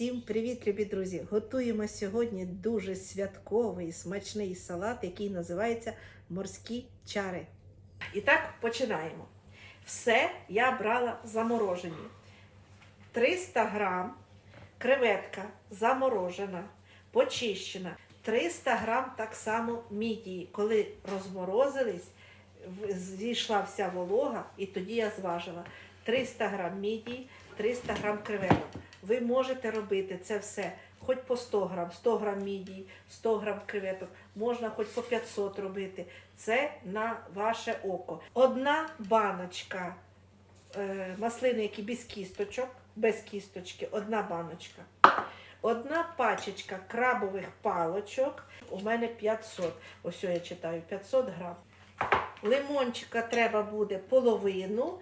Всім привіт, любі друзі! Готуємо сьогодні дуже святковий смачний салат, який називається морські чари. І так починаємо. Все я брала заморожені. 300 грам креветка заморожена, почищена. 300 грам так само мідії. Коли розморозились, зійшла вся волога, і тоді я зважила 300 грам мідії, 300 грам креветок. Ви можете робити це все хоч по 100 грам, 100 грам мідії, 100 грам креветок, можна хоч по 500 робити. Це на ваше око. Одна баночка е, маслини, які без кісточок, без кісточки, одна баночка. Одна пачечка крабових палочок. У мене 500. Ось я читаю 500 грам. Лимончика треба буде половину.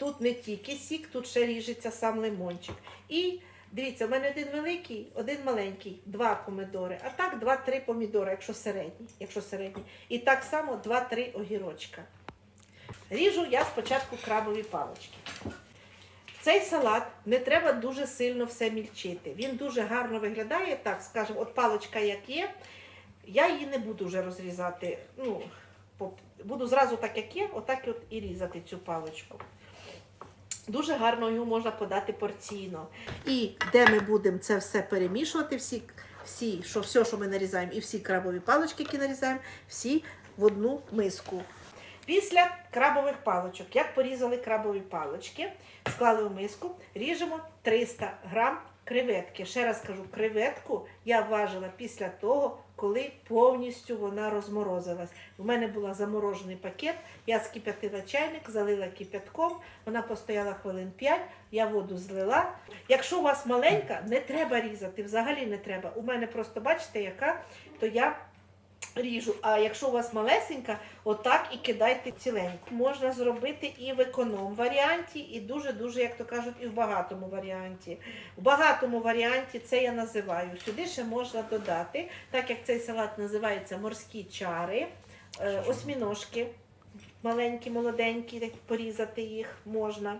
Тут не тільки сік, тут ще ріжеться сам лимончик. І дивіться, у мене один великий, один маленький, два помідори. А так два-три помідори, якщо середні. Якщо середні. І так само два-три огірочка. Ріжу я спочатку крабові палочки. Цей салат не треба дуже сильно все мільчити. Він дуже гарно виглядає, так скажемо, от паличка як є. Я її не буду вже розрізати. Ну, буду зразу так, як є, отак от і різати цю паличку. Дуже гарно його можна подати порційно. І де ми будемо це все перемішувати, всі, всі, що, все, що ми нарізаємо, і всі крабові палочки, які нарізаємо, всі в одну миску. Після крабових палочок, як порізали крабові палочки, склали в миску, ріжемо 300 грам креветки. Ще раз кажу, креветку я важила після того, коли повністю вона розморозилась. У мене був заморожений пакет, я скип'ятила чайник, залила кип'ятком, вона постояла хвилин 5, я воду злила. Якщо у вас маленька, не треба різати, взагалі не треба. У мене просто бачите, яка, то я ріжу. А якщо у вас малесенька, отак і кидайте ціленьку. Можна зробити і в економ варіанті, і дуже-дуже, як то кажуть, і в багатому варіанті. В багатому варіанті це я називаю. Сюди ще можна додати, так як цей салат називається морські чари, е, осьміножки маленькі, молоденькі, порізати їх можна.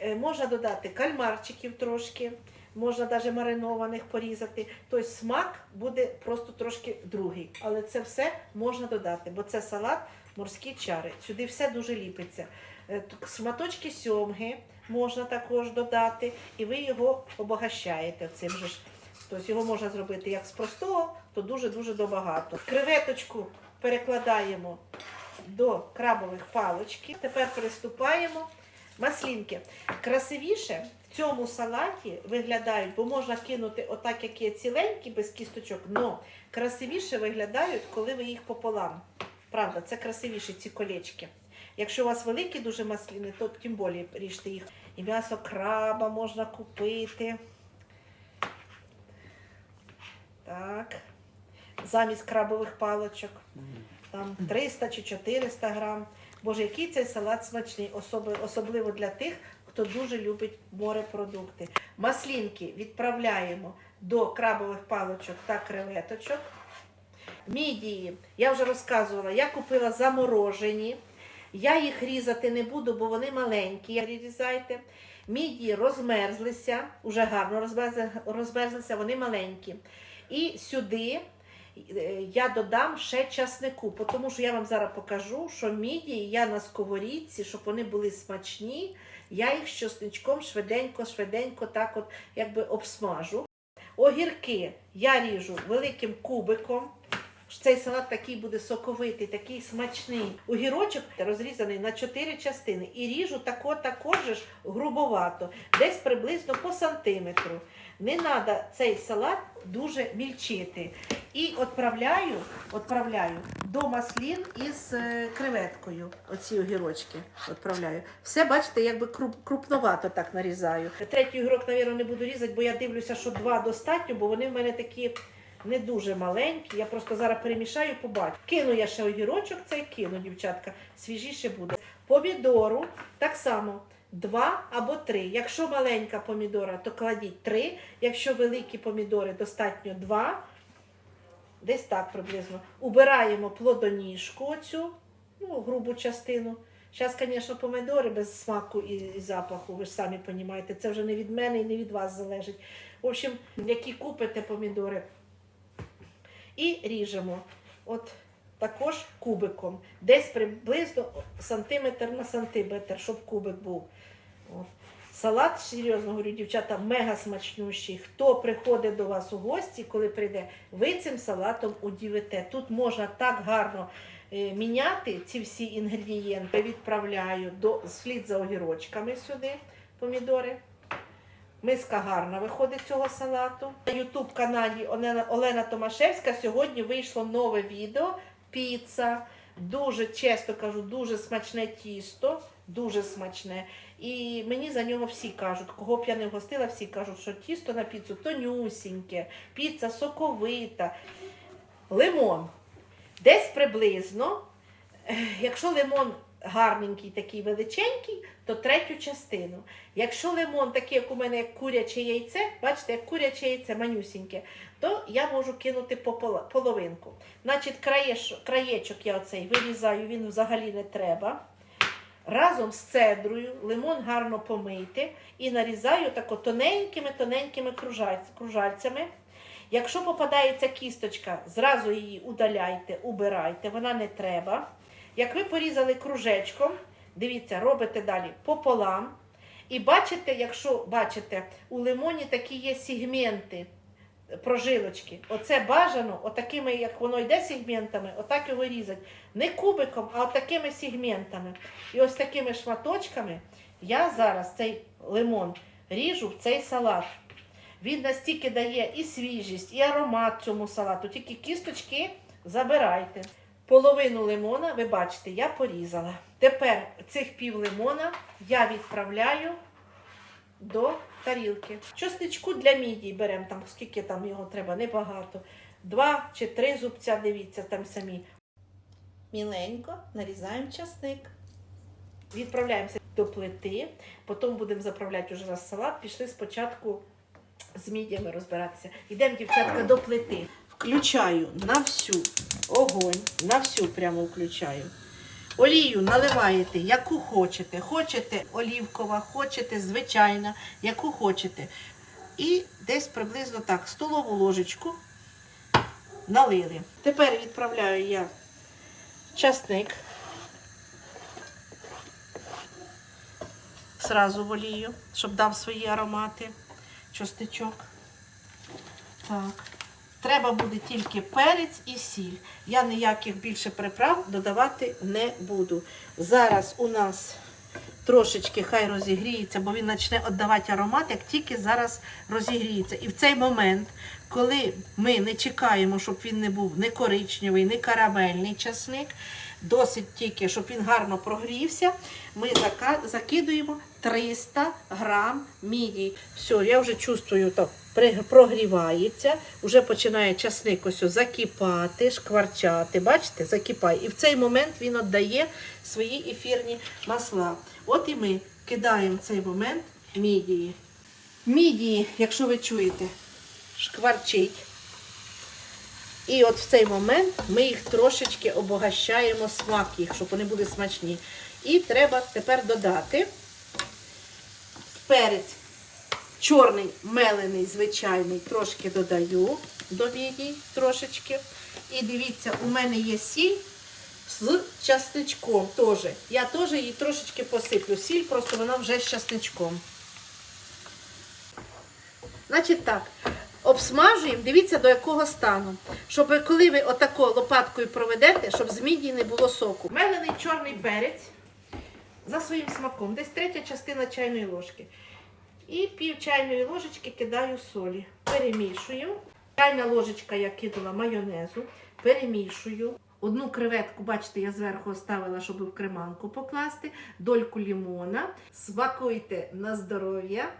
Е, Можна додати кальмарчиків трошки, можна навіть маринованих порізати. Тобто смак буде просто трошки другий. Але це все можна додати, бо це салат морські чари. Сюди все дуже ліпиться. Е, Шматочки сьомги можна також додати, і ви його обогащаєте цим же. Тобто його можна зробити як з простого, то дуже-дуже до багато. Креветочку перекладаємо до крабових палочки. Тепер приступаємо. Маслінки. Красивіше цьому салаті виглядають, бо можна кинути отак, як є ціленькі, без кісточок, але красивіше виглядають, коли ви їх пополам. Правда, це красивіші ці колечки. Якщо у вас великі дуже масліни, то тим більше ріжте їх. І м'ясо краба можна купити. Так. Замість крабових палочок. Там 300 чи 400 грам. Боже, який цей салат смачний, особливо для тих, хто дуже любить морепродукти. Маслінки відправляємо до крабових палочок та креветочок. Мідії, я вже розказувала, я купила заморожені. Я їх різати не буду, бо вони маленькі. Різайте. Мідії розмерзлися, уже гарно розмерзлися, вони маленькі. І сюди е, я додам ще часнику, тому що я вам зараз покажу, що мідії я на сковорідці, щоб вони були смачні, я їх з чесничком швиденько-швиденько так от якби обсмажу. Огірки я ріжу великим кубиком. Цей салат такий буде соковитий, такий смачний. Огірочок розрізаний на 4 частини. І ріжу тако також ж грубовато, десь приблизно по сантиметру. Не треба цей салат дуже мільчити. І відправляю, відправляю до маслін із е, креветкою. Оці огірочки відправляю. Все, бачите, якби круп, крупновато так нарізаю. Третій огірок, мабуть, не буду різати, бо я дивлюся, що два достатньо, бо вони в мене такі не дуже маленькі. Я просто зараз перемішаю, побачу. Кину я ще огірочок, цей кину, дівчатка, свіжіше буде. Помідору так само. Два або три. Якщо маленька помідора, то кладіть три. Якщо великі помідори, достатньо два. Десь так приблизно. Убираємо плодоніжку, оцю, ну, грубу частину. Зараз, звісно, помидори без смаку і запаху, ви ж самі розумієте, це вже не від мене і не від вас залежить. В общем, які купите помідори. І ріжемо. От також кубиком. Десь приблизно сантиметр на сантиметр, щоб кубик був. От. Салат, серйозно говорю, дівчата, мега смачнющий. Хто приходить до вас у гості, коли прийде, ви цим салатом удивите. Тут можна так гарно е, міняти ці всі інгредієнти. Відправляю до слід за огірочками сюди, помідори. Миска гарна виходить цього салату. На Ютуб каналі Олена, Олена Томашевська сьогодні вийшло нове відео. Піца. Дуже чесно кажу, дуже смачне тісто, дуже смачне. І мені за нього всі кажуть, кого б я не гостила, всі кажуть, що тісто на піцу тонюсіньке, піца соковита. Лимон. Десь приблизно, е, якщо лимон гарненький, такий величенький, то третю частину. Якщо лимон такий, як у мене, як куряче яйце, бачите, як куряче яйце манюсіньке, то я можу кинути по половинку. Значить, краєш, краєчок я оцей вирізаю, він взагалі не треба. Разом з цедрою лимон гарно помити і нарізаю тако тоненькими-тоненькими кружальцями. Якщо попадається кісточка, зразу її удаляйте, убирайте, вона не треба. Як ви порізали кружечком, дивіться, робите далі пополам. І бачите, якщо бачите, у лимоні такі є сегменти, прожилочки. Оце бажано, отакими, як воно йде сегментами, отак його різати. Не кубиком, а отакими сегментами. І ось такими шматочками я зараз цей лимон ріжу в цей салат. Він настільки дає і свіжість, і аромат цьому салату. Тільки кісточки забирайте. Половину лимона, ви бачите, я порізала. Тепер цих пів лимона я відправляю до тарілки. Чосничку для мідій беремо, там скільки там його треба, небагато. Два чи три зубця, дивіться, там самі. Міленько нарізаємо часник. Відправляємося до плити, потім будемо заправляти уже раз салат. Пішли спочатку з мідями розбиратися. Йдемо, дівчатка, до плити. Включаю на всю огонь, на всю прямо включаю. Олію наливаєте, яку хочете. Хочете олівкова, хочете звичайна, яку хочете. І десь приблизно так, столову ложечку налили. Тепер відправляю я часник. Сразу в олію, щоб дав свої аромати. Чосничок. Так. Треба буде тільки перець і сіль. Я ніяких більше приправ додавати не буду. Зараз у нас трошечки хай розігріється, бо він почне віддавати аромат, як тільки зараз розігріється. І в цей момент, коли ми не чекаємо, щоб він не був не коричневий, не карамельний часник, досить тільки, щоб він гарно прогрівся, ми закидуємо 300 грам мідій. Все, я вже чувствую, при- прогрівається, вже починає часник ось закипати, шкварчати. Бачите, закипає. І в цей момент він віддає свої ефірні масла. От і ми кидаємо в цей момент мідії. Мідії, якщо ви чуєте, шкварчить. І от в цей момент ми їх трошечки обогащаємо смак їх, щоб вони були смачні. І треба тепер додати перець чорний, мелений, звичайний, трошки додаю до мідій, трошечки. І дивіться, у мене є сіль з часничком теж. Я теж її трошечки посиплю. Сіль, просто вона вже з часничком. Значить так, обсмажуємо, дивіться до якого стану. Щоб коли ви отако лопаткою проведете, щоб з міді не було соку. Мелений чорний перець за своїм смаком, десь третя частина чайної ложки. І пів чайної ложечки кидаю солі. Перемішую. Чайна ложечка я кидала майонезу, перемішую. Одну креветку, бачите, я зверху оставила, щоб в креманку покласти, дольку лімона. Смакуйте на здоров'я.